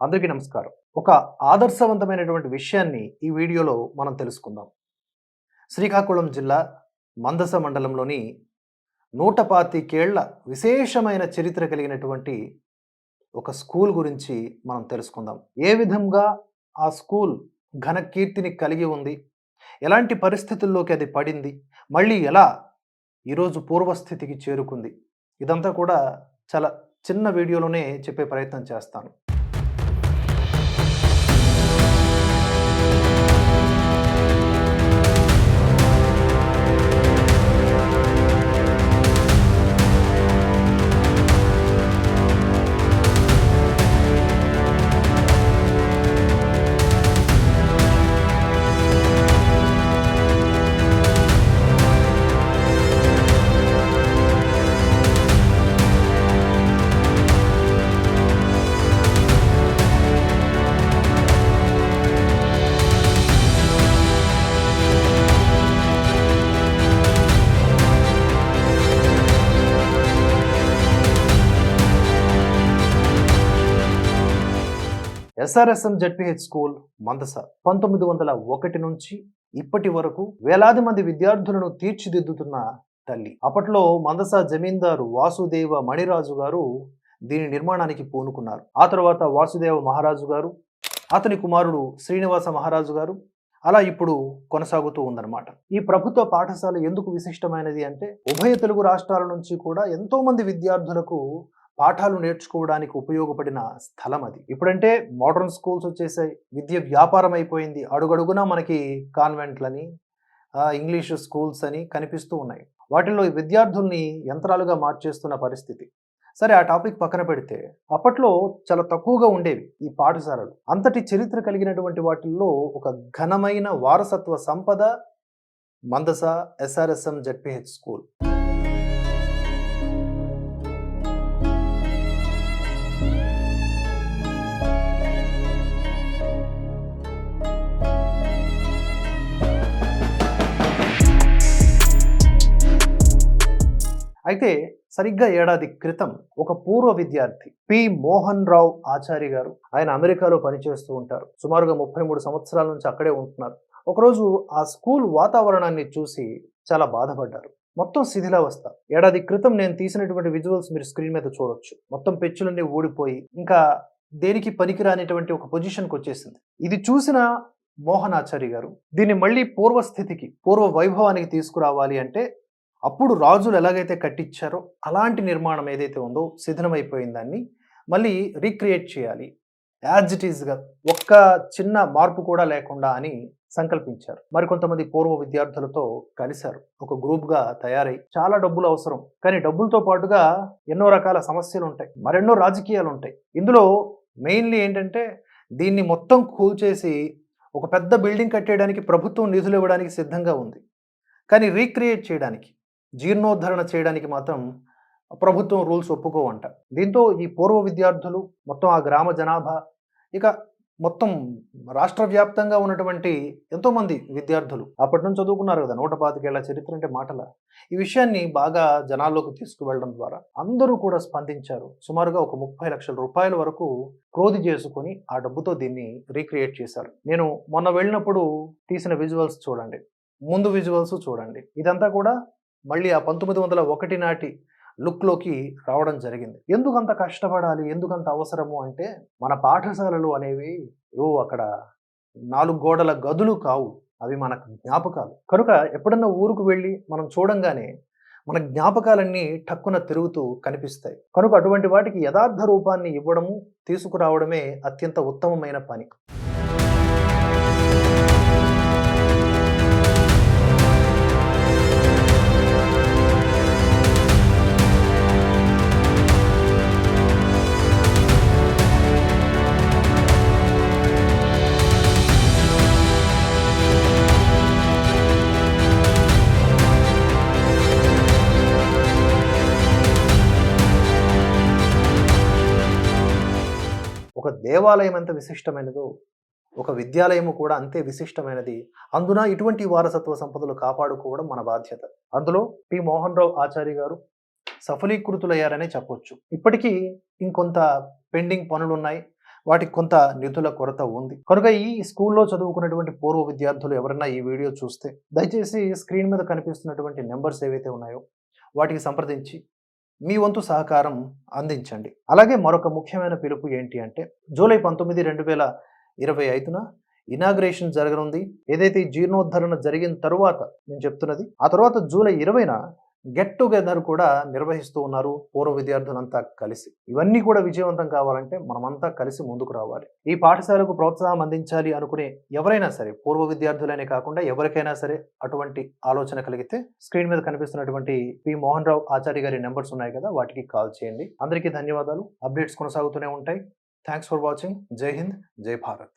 అందరికీ నమస్కారం. ఒక ఆదర్శవంతమైనటువంటి విషయాన్ని ఈ వీడియోలో మనం తెలుసుకుందాం. శ్రీకాకుళం జిల్లా మందస మండలంలోని నూటపాతికేళ్ళ విశేషమైన చరిత్ర కలిగినటువంటి ఒక స్కూల్ గురించి మనం తెలుసుకుందాం. ఏ విధంగా ఆ స్కూల్ ఘన కీర్తిని కలిగి ఉంది? ఎలాంటి పరిస్థితుల్లోకి అది పడింది? మళ్ళీ ఎలా ఈరోజు పూర్వస్థితికి చేరుకుంది? ఇదంతా కూడా చాలా చిన్న వీడియోలోనే చెప్పే ప్రయత్నం చేస్తాను. SRSM ZPH school Mandasa. పంతొమ్మిది వందల ఒకటి నుంచి ఇప్పటి వరకు వేలాది మంది విద్యార్థులను తీర్చిదిద్దుతున్న తల్లి. అప్పట్లో మందస జమీందారు వాసుదేవ మణిరాజు గారు దీని నిర్మాణానికి పూనుకున్నారు. ఆ తర్వాత వాసుదేవ మహారాజు గారు అతని కుమారుడు శ్రీనివాస మహారాజు గారు అలా ఇప్పుడు కొనసాగుతూ ఉందన్నమాట. ఈ ప్రభుత్వ పాఠశాల ఎందుకు విశిష్టమైనది అంటే ఉభయ తెలుగు రాష్ట్రాల నుంచి కూడా ఎంతోమంది విద్యార్థులకు పాఠాలు నేర్చుకోవడానికి ఉపయోగపడిన స్థలం అది. ఇప్పుడంటే మోడర్న్ స్కూల్స్ వచ్చేసాయి. విద్య వ్యాపారం అయిపోయింది. అడుగడుగునా మనకి కాన్వెంట్లని ఇంగ్లీషు ఇంగ్లీష్ స్కూల్స్ అని కనిపిస్తూ ఉన్నాయి. వాటిల్లో ఈ విద్యార్థుల్ని యంత్రాలుగా మార్చేస్తున్న పరిస్థితి. సరే ఆ టాపిక్ పక్కన పెడితే అప్పట్లో చాలా తక్కువగా ఉండేవి ఈ పాఠశాలలు. అంతటి చరిత్ర కలిగినటువంటి వాటిల్లో ఒక ఘనమైన వారసత్వ సంపద మందస ఎస్ఆర్ఎస్ఎం జడ్పిహెచ్ స్కూల్. అయితే సరిగ్గా ఏడాది క్రితం ఒక పూర్వ విద్యార్థి పి. మోహన్ రావు ఆచారి గారు ఆయన అమెరికాలో పనిచేస్తూ ఉంటారు. సుమారుగా ముప్పై మూడు సంవత్సరాల నుంచి అక్కడే ఉంటున్నారు. ఒకరోజు ఆ స్కూల్ వాతావరణాన్ని చూసి చాలా బాధపడ్డారు. మొత్తం శిథిలావస్థ. ఏడాది క్రితం నేను తీసినటువంటి విజువల్స్ మీరు స్క్రీన్ మీద చూడొచ్చు. మొత్తం పెచ్చులన్నీ ఊడిపోయి ఇంకా దేనికి పనికిరానిటువంటి ఒక పొజిషన్కి వచ్చేసింది. ఇది చూసిన మోహన్ ఆచారి గారు దీన్ని మళ్ళీ పూర్వస్థితికి పూర్వ వైభవానికి తీసుకురావాలి అంటే అప్పుడు రాజులు ఎలాగైతే కట్టించారో అలాంటి నిర్మాణం ఏదైతే ఉందో శిథిలమైపోయిన దాన్ని మళ్ళీ రీక్రియేట్ చేయాలి. యాజ్ ఇట్ ఈస్గా ఒక్క చిన్న మార్పు కూడా లేకుండా అని సంకల్పించారు. మరికొంతమంది పూర్వ విద్యార్థులతో కలిశారు. ఒక గ్రూప్గా తయారై చాలా డబ్బులు అవసరం. కానీ డబ్బులతో పాటుగా ఎన్నో రకాల సమస్యలు ఉంటాయి. మరెన్నో రాజకీయాలు ఉంటాయి. ఇందులో మెయిన్లీ ఏంటంటే దీన్ని మొత్తం కూల్చేసి ఒక పెద్ద బిల్డింగ్ కట్టేయడానికి ప్రభుత్వం నిధులు ఇవ్వడానికి సిద్ధంగా ఉంది. కానీ రీక్రియేట్ చేయడానికి జీర్ణోద్ధరణ చేయడానికి మాత్రం ప్రభుత్వం రూల్స్ ఒప్పుకోవంట. దీంతో ఈ పూర్వ విద్యార్థులు మొత్తం ఆ గ్రామ జనాభా ఇక మొత్తం రాష్ట్ర వ్యాప్తంగా ఉన్నటువంటి ఎంతోమంది విద్యార్థులు అప్పటి నుంచి చదువుకున్నారు కదా నూట పాతికేళ్ళ చరిత్ర అంటే మాటల. ఈ విషయాన్ని బాగా జనాల్లోకి తీసుకువెళ్ళడం ద్వారా అందరూ కూడా స్పందించారు. సుమారుగా ఒక ముప్పై లక్షల రూపాయల వరకు క్రోధి చేసుకొని ఆ డబ్బుతో దీన్ని రీక్రియేట్ చేశారు. నేను మొన్న వెళ్ళినప్పుడు తీసిన విజువల్స్ చూడండి. ముందు విజువల్స్ చూడండి. ఇదంతా కూడా మళ్ళీ ఆ పంతొమ్మిది వందల ఒకటి నాటి లుక్లోకి రావడం జరిగింది. ఎందుకంత కష్టపడాలి? ఎందుకంత అవసరము? అంటే మన పాఠశాలలు అనేవి ఓ అక్కడ నాలుగు గోడల గదులు కావు. అవి మనకు జ్ఞాపకాలు. కనుక ఎప్పుడన్నా ఊరుకు వెళ్ళి మనం చూడంగానే మన జ్ఞాపకాలన్నీ టక్కున తిరుగుతూ కనిపిస్తాయి. కనుక అటువంటి వాటికి యథార్థ రూపాన్ని ఇవ్వడము తీసుకురావడమే అత్యంత ఉత్తమమైన పని. ఒక దేవాలయం ఎంత విశిష్టమైనదో ఒక విద్యాలయము కూడా అంతే విశిష్టమైనది. అందున ఇటువంటి వారసత్వ సంపదలు కాపాడుకోవడం మన బాధ్యత. అందులో పి. మోహన్ రావు ఆచార్య గారు సఫలీకృతులయ్యారనే చెప్పొచ్చు. ఇప్పటికీ ఇంకొంత పెండింగ్ పనులు ఉన్నాయి వాటికి కొంత నిధుల కొరత ఉంది. కనుక ఈ స్కూల్లో చదువుకున్నటువంటి పూర్వ విద్యార్థులు ఎవరైనా ఈ వీడియో చూస్తే దయచేసి స్క్రీన్ మీద కనిపిస్తున్నటువంటి నెంబర్స్ ఏవైతే ఉన్నాయో వాటికి సంప్రదించి మీ వంతు సహకారం అందించండి. అలాగే మరొక ముఖ్యమైన పిలుపు ఏంటి అంటే జూలై పంతొమ్మిది రెండు వేల ఇరవై ఐదున ఇనాగ్రేషన్ జరగనుంది. ఏదైతే జీర్ణోద్ధరణ జరిగిన తరువాత నేను చెప్తున్నది ఆ తర్వాత జూలై ఇరవైన గెట్ టుగెదర్ కూడా నిర్వహిస్తూ ఉన్నారు పూర్వ విద్యార్థులంతా కలిసి. ఇవన్నీ కూడా విజయవంతం కావాలంటే మనమంతా కలిసి ముందుకు రావాలి. ఈ పాఠశాలకు ప్రోత్సాహం అందించాలి అనుకునే ఎవరైనా సరే పూర్వ విద్యార్థులనే కాకుండా ఎవరికైనా సరే అటువంటి ఆలోచన కలిగితే స్క్రీన్ మీద కనిపిస్తున్నటువంటి పి. మోహన్ రావు ఆచార్య గారి నెంబర్స్ ఉన్నాయి కదా వాటికి కాల్ చేయండి. అందరికీ ధన్యవాదాలు. అప్డేట్స్ కొనసాగుతూనే ఉంటాయి. Thanks for watching. జై హింద్. జై భారత్.